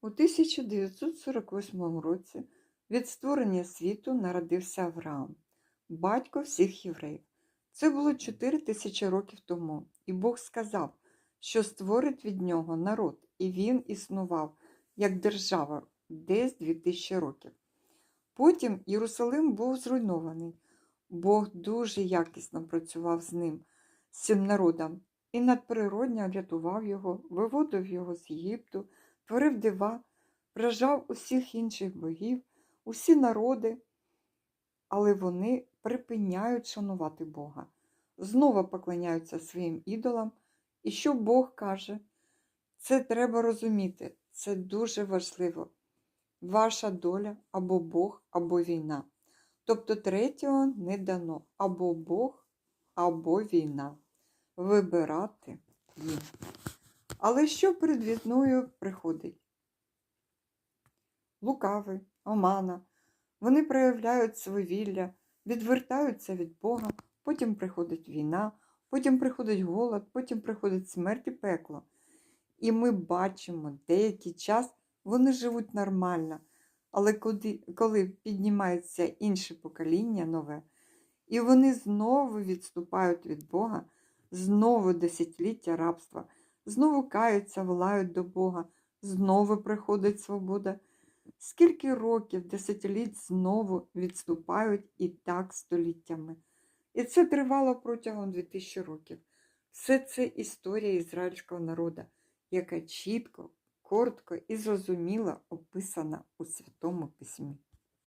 У 1948 році від створення світу народився Авраам, батько всіх євреїв. Це було 4 тисячі років тому, і Бог сказав, що створить від нього народ, і він існував як держава десь 2000 років. Потім Єрусалим був зруйнований. Бог дуже якісно працював з ним, з цим народом, і надприродня рятував його, виводив його з Єгипту, творив дива, вражав усіх інших богів, усі народи, але вони припиняють шанувати Бога, знову поклоняються своїм ідолам. І що Бог каже? Це треба розуміти, це дуже важливо. Ваша доля або Бог, або війна. Тобто третього не дано або Бог, або війна. Вибирати їм. Але що перед війною приходить? Лукавий, омана. Вони проявляють свавілля, відвертаються від Бога, потім приходить війна, потім приходить голод, потім приходить смерть і пекло. І ми бачимо, деякий час вони живуть нормально, але коли піднімається інше покоління нове, і вони знову відступають від Бога, знову десятиліття рабства, знову каються, волають до Бога, знову приходить свобода. Скільки років, десятиліть знову відступають і так століттями. І це тривало протягом 2000 років. Все це історія ізраїльського народу, яка чітко, коротко і зрозуміло описана у Святому Письмі.